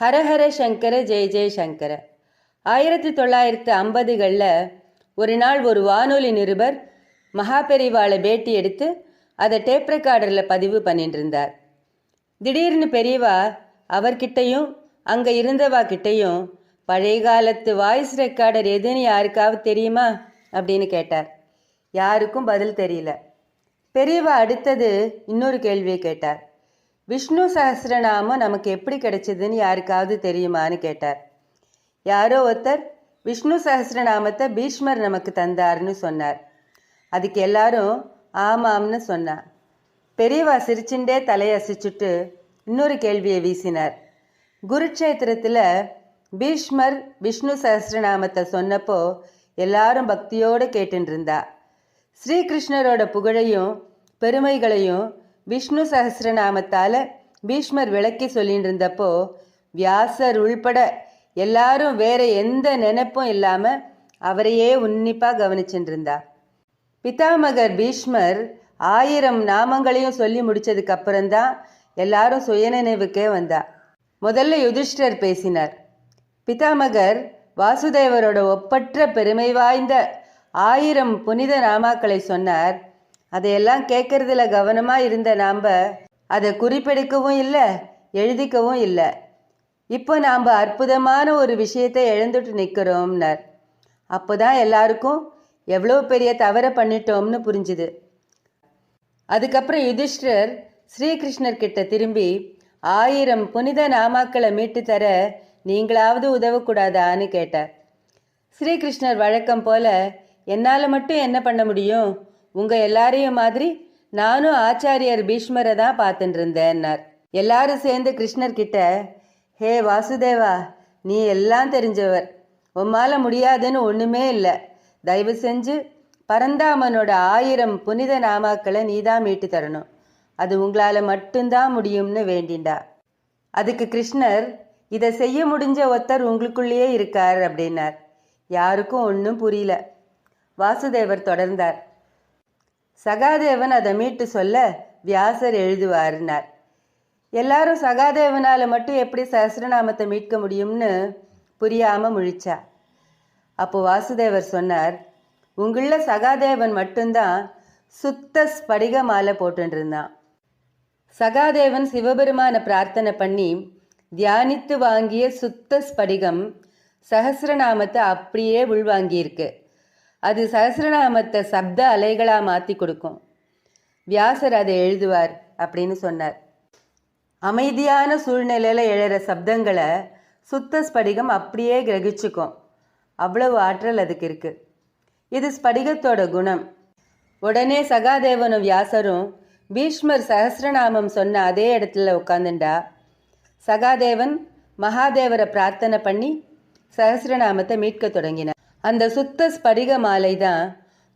ஹரஹர சங்கர ஜெய ஜெய சங்கர. ஆயிரத்தி தொள்ளாயிரத்து ஐம்பதுகளில் ஒரு நாள் ஒரு வானொலி நிருபர் மகாபெரிவாளை பேட்டி எடுத்து அதை டேப் ரெக்கார்டரில் பதிவு பண்ணிட்டு இருந்தார் திடீர்னு பெரியவா அவர்கிட்டையும் அங்கே இருந்தவா கிட்டையும் பழைய காலத்து வாய்ஸ் ரெக்கார்டர் எதுன்னு யாருக்காவது தெரியுமா? அப்படின்னு கேட்டார். யாருக்கும் பதில் தெரியல. பெரியவா அடுத்தது இன்னொரு கேள்வியை கேட்டார். விஷ்ணு சஹஸ்ரநாமம் நமக்கு எப்படி கிடைச்சதுன்னு யாருக்காவது தெரியுமான்னு கேட்டார். யாரோ ஒருத்தர் விஷ்ணு சஹஸ்ரநாமத்தை பீஷ்மர் நமக்கு தந்தார்னு சொன்னார். அதுக்கு எல்லாரும் ஆமாம்னு சொன்னார். பெரியவா சிரிச்சுண்டே தலையசிச்சுட்டு இன்னொரு கேள்வியை வீசினார். குருட்சேத்திரத்தில் பீஷ்மர் விஷ்ணு சஹஸ்ரநாமத்தை சொன்னப்போ எல்லாரும் பக்தியோடு கேட்டுருந்தா ஸ்ரீகிருஷ்ணரோட புகழையும் பெருமைகளையும் விஷ்ணு சஹஸ்ரநாமத்தால் பீஷ்மர் விளக்கி சொல்லிட்டு இருந்தப்போ வியாசர் உள்பட எல்லாரும் வேற எந்த நினைப்பும் இல்லாமல் அவரையே உன்னிப்பாக கவனிச்சுட்டு இருந்தா பிதாமகர் பீஷ்மர் ஆயிரம் நாமங்களையும் சொல்லி முடித்ததுக்கு அப்புறம்தான் எல்லாரும் சுயநினைவுக்கே வந்தா. முதல்ல யுதிஷ்டர் பேசினார். பிதாமகர் வாசுதேவரோட ஒப்பற்ற பெருமை வாய்ந்த ஆயிரம் புனித நாமாக்களை சொன்னார். அதையெல்லாம் கேட்கறதுல கவனமாக இருந்த நாம் அதை குறிப்பெடுக்கவும் இல்லை எழுதிக்கவும் இல்லை. இப்போ நாம் அற்புதமான ஒரு விஷயத்தை இழந்துட்டு நிற்கிறோம்னார் அப்போ தான் எல்லாருக்கும் எவ்வளோ பெரிய தவறை பண்ணிட்டோம்னு புரிஞ்சுது. அதுக்கப்புறம் யுதிஷ்டர் ஸ்ரீகிருஷ்ணர் கிட்ட திரும்பி ஆயிரம் புனித நாமாக்களை மீட்டு தர நீங்களாவது உதவக்கூடாதான்னு கேட்டார். ஸ்ரீகிருஷ்ணர் வழக்கம் போல என்னால் மட்டும் என்ன பண்ண முடியும்? உங்கள் எல்லாரையும் மாதிரி நானும் ஆச்சாரியர் பீஷ்மரை தான் பார்த்துட்டு இருந்தேன்னார் எல்லாரும் சேர்ந்து கிருஷ்ணர் கிட்ட ஹே வாசுதேவா நீ எல்லாம் தெரிஞ்சவர். உம்மால முடியாதுன்னு ஒன்றுமே இல்லை. தயவு செஞ்சு பரந்தாமனோட ஆயிரம் புனித நாமாக்களை நீ தான் மீட்டு தரணும். அது உங்களால் மட்டும்தான் முடியும்னு வேண்டிண்டா. அதுக்கு கிருஷ்ணர் இதை செய்ய முடிஞ்ச ஒருத்தர் உங்களுக்குள்ளேயே இருக்கார் அப்படின்னார். யாருக்கும் ஒன்றும் புரியல. வாசுதேவர் தொடர்ந்தார். சகாதேவன் அதை மீட்டு சொல்ல வியாசர் எழுதுவாருன்னார் எல்லாரும் சகாதேவனால் மட்டும் எப்படி சஹசிரநாமத்தை மீட்க முடியும்னு புரியாமல் முழிச்சா. அப்போ வாசுதேவர் சொன்னார் உங்களில் சகாதேவன் மட்டும்தான் சுத்த ஸ்படிக மாலை போட்டுருந்தான் சகாதேவன் சிவபெருமான பிரார்த்தனை பண்ணி தியானித்து வாங்கிய சுத்த ஸ்படிகம் சஹஸ்ரநாமத்தை அப்படியே உள்வாங்கியிருக்கு. அது சகசிரநாமத்தை சப்த அலைகளாக மாற்றி கொடுக்கும். வியாசர் அதை எழுதுவார் அப்படின்னு சொன்னார். அமைதியான சூழ்நிலையில் எழுற சப்தங்களை சுத்த ஸ்படிகம் அப்படியே கிரகிச்சுக்கும். அவ்வளவு ஆற்றல் அதுக்கு இருக்கு. இது ஸ்படிகத்தோட குணம். உடனே சகாதேவனும் வியாசரும் பீஷ்மர் சஹஸ்ரநாமம் சொன்ன அதே இடத்துல உட்காந்துண்டா சகாதேவன் மகாதேவரை பிரார்த்தனை பண்ணி சஹஸ்ரநாமத்தை மீட்க தொடங்கினார். அந்த சுத்த ஸ்படிக மாலை தான்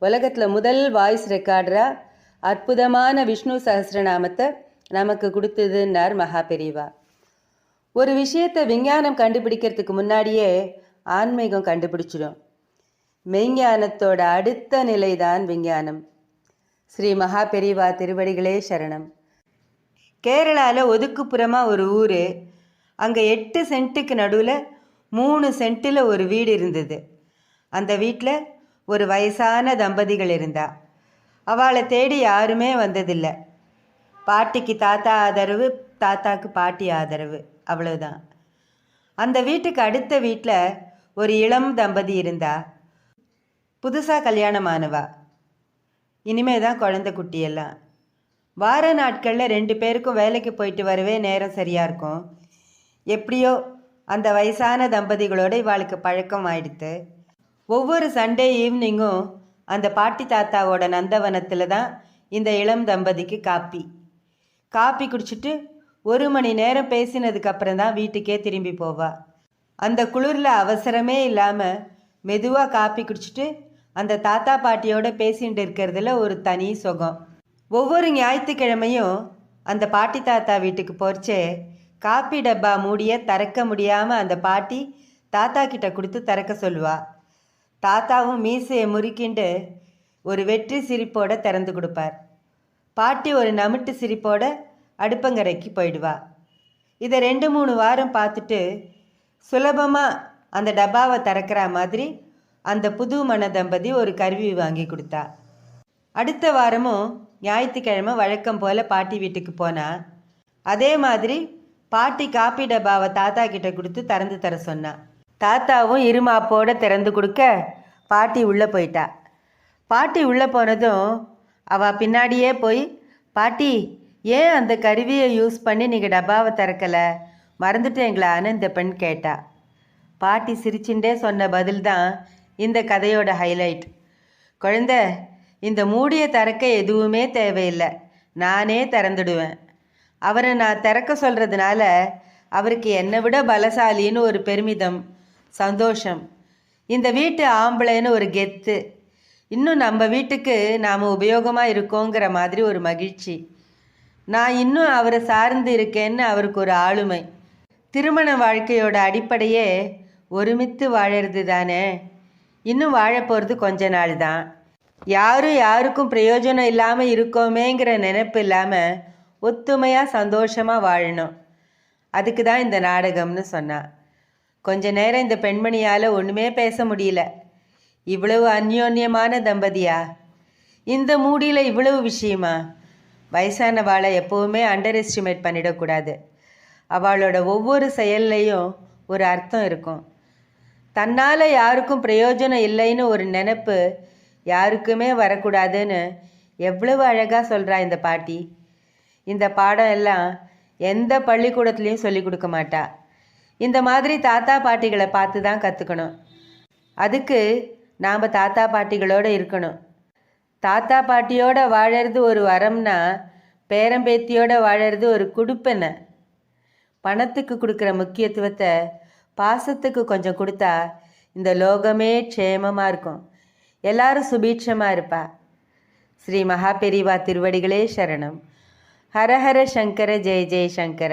உலகத்தில் முதல் வாய்ஸ் ரெக்கார்டராக அற்புதமான விஷ்ணு சஹஸ்ரநாமத்தை நமக்கு கொடுத்ததுன்னார் மகா பெரிவா ஒரு விஷயத்தை விஞ்ஞானம் கண்டுபிடிக்கிறதுக்கு முன்னாடியே ஆன்மீகம் கண்டுபிடிச்சிடும். மெய்ஞானத்தோட அடுத்த நிலைதான் விஞ்ஞானம். ஸ்ரீ மகா பெரிவா திருவடிகளே சரணம். கேரளாவில் ஒதுக்குப்புறமாக ஒரு ஊர் அங்கே எட்டு சென்ட்டுக்கு நடுவில் மூணு சென்ட்டில் ஒரு வீடு இருந்தது. அந்த வீட்டில் ஒரு வயசான தம்பதிகள் இருந்தா. அவளை தேடி யாருமே வந்ததில்லை. பாட்டிக்கு தாத்தா ஆதரவு தாத்தாக்கு பாட்டி ஆதரவு அவ்வளவுதான். அந்த வீட்டுக்கு அடுத்த வீட்டில் ஒரு இளம் தம்பதி இருந்தா. புதுசாக கல்யாணமானவா. இனிமே தான் குழந்தை குட்டியெல்லாம். வார நாட்களில் ரெண்டு பேருக்கும் வேலைக்கு போயிட்டு வரவே நேரம் சரியாக இருக்கும். எப்படியோ அந்த வயசான தம்பதிகளோட இவாளுக்கு பழக்கம் ஆயிடுத்து. ஒவ்வொரு சண்டே ஈவினிங்கும் அந்த பாட்டி தாத்தாவோட நந்தவனத்தில் தான் இந்த இளம் தம்பதிக்கு காப்பி. காப்பி குடிச்சிட்டு ஒரு மணி நேரம் பேசினதுக்கப்புறம் தான் வீட்டுக்கே திரும்பி போவா. அந்த குளிரில் அவசரமே இல்லாமல் மெதுவாக காப்பி குடிச்சிட்டு அந்த தாத்தா பாட்டியோட பேசிகிட்டு இருக்கிறதுல ஒரு தனி சுகம். ஒவ்வொரு ஞாயிற்றுக்கிழமையும் அந்த பாட்டி தாத்தா வீட்டுக்கு போறச்சே காப்பி டப்பா மூடிய திறக்க முடியாமல் அந்த பாட்டி தாத்தா கிட்ட கொடுத்து திறக்க சொல்லுவாள் தாத்தாவும் மீசையை முறுக்கிண்டு ஒரு வெற்றி சிரிப்போட திறந்து கொடுப்பார். பாட்டி ஒரு நமிட்டு சிரிப்போட அடுப்பங்கரைக்கு போயிடுவா. இதை ரெண்டு மூணு வாரம் பார்த்துட்டு சுலபமாக அந்த டப்பாவை திறக்கிற மாதிரி அந்த புது மன தம்பதி ஒரு கருவி வாங்கி கொடுத்தா. அடுத்த வாரமும் ஞாயிற்றுக்கிழமை வழக்கம் போல் பாட்டி வீட்டுக்கு போனா அதே மாதிரி பாட்டி காப்பி டப்பாவை தாத்தா கிட்ட கொடுத்து திறந்து தர சொன்னா. தாத்தாவும் இருமாப்போட திறந்து கொடுக்க பாட்டி உள்ளே போயிட்டா. பாட்டி உள்ளே போனதும் அவள் பின்னாடியே போய் பாட்டி ஏன் அந்த கருவியை யூஸ் பண்ணி நீங்கள் டப்பாவை திறக்கலை? மறந்துட்டேங்களான்னு இந்த பெண் கேட்டா. பாட்டி சிரிச்சுண்டே சொன்ன பதில் தான் இந்த கதையோட ஹைலைட் குழந்தை இந்த மூடிய திறக்க எதுவுமே தேவையில்லை. நானே திறந்துடுவேன். அவரை நான் திறக்க சொல்கிறதுனால அவருக்கு என்னை விட பலசாலின்னு ஒரு பெருமிதம். சந்தோஷம். இந்த வீட்டு ஆம்பளைன்னு ஒரு கெத்து. இன்னும் நம்ம வீட்டுக்கு நாம் உபயோகமாக இருக்கோங்கிற மாதிரி ஒரு மகிழ்ச்சி. நான் இன்னும் அவரை சார்ந்து இருக்கேன்னு அவருக்கு ஒரு ஆளுமை. திருமண வாழ்க்கையோட அடிப்படையே ஒருமித்து வாழறது தானே. இன்னும் வாழப்போகிறது கொஞ்ச நாள் தான். யாரும் யாருக்கும் பிரயோஜனம் இல்லாமல் இருக்கோமேங்கிற நினைப்பு இல்லாமல் ஒத்துமையாக சந்தோஷமாக வாழணும். அதுக்கு தான் இந்த நாடகம்னு சொன்னான் கொஞ்ச நேரம் இந்த பெண்மணியால் ஒன்றுமே பேச முடியல. இவ்வளவு அந்யோன்யமான தம்பதியா? இந்த மூடியில் இவ்வளவு விஷயமா? வயசானவாளை எப்போவுமே அண்டர் எஸ்டிமேட் பண்ணிடக்கூடாது. அவளோட ஒவ்வொரு செயல்லையும் ஒரு அர்த்தம் இருக்கும். தன்னால் யாருக்கும் பிரயோஜனம் இல்லைன்னு ஒரு நினப்பு யாருக்குமே வரக்கூடாதுன்னு எவ்வளவு அழகாக சொல்கிறா இந்த பாட்டி. இந்த பாடம் எல்லாம் எந்த பள்ளிக்கூடத்துலேயும் சொல்லி கொடுக்க மாட்டா. இந்த மாதிரி தாத்தா பாட்டிகளை பார்த்து தான் கற்றுக்கணும் அதுக்கு நாம் தாத்தா பாட்டிகளோடு இருக்கணும். தாத்தா பாட்டியோட வாழறது ஒரு வரம்னா பேரம்பேத்தியோட வாழறது ஒரு குடுப்பென பணத்துக்கு கொடுக்குற முக்கியத்துவத்தை பாசத்துக்கு கொஞ்சம் கொடுத்தா இந்த லோகமே க்ஷேமமாக இருக்கும். எல்லாரும் சுபீட்சமாக இருப்பா. ஸ்ரீ மகாபெரிவா திருவடிகளே சரணம். ஹரஹர சங்கர ஜெய ஜெய சங்கர.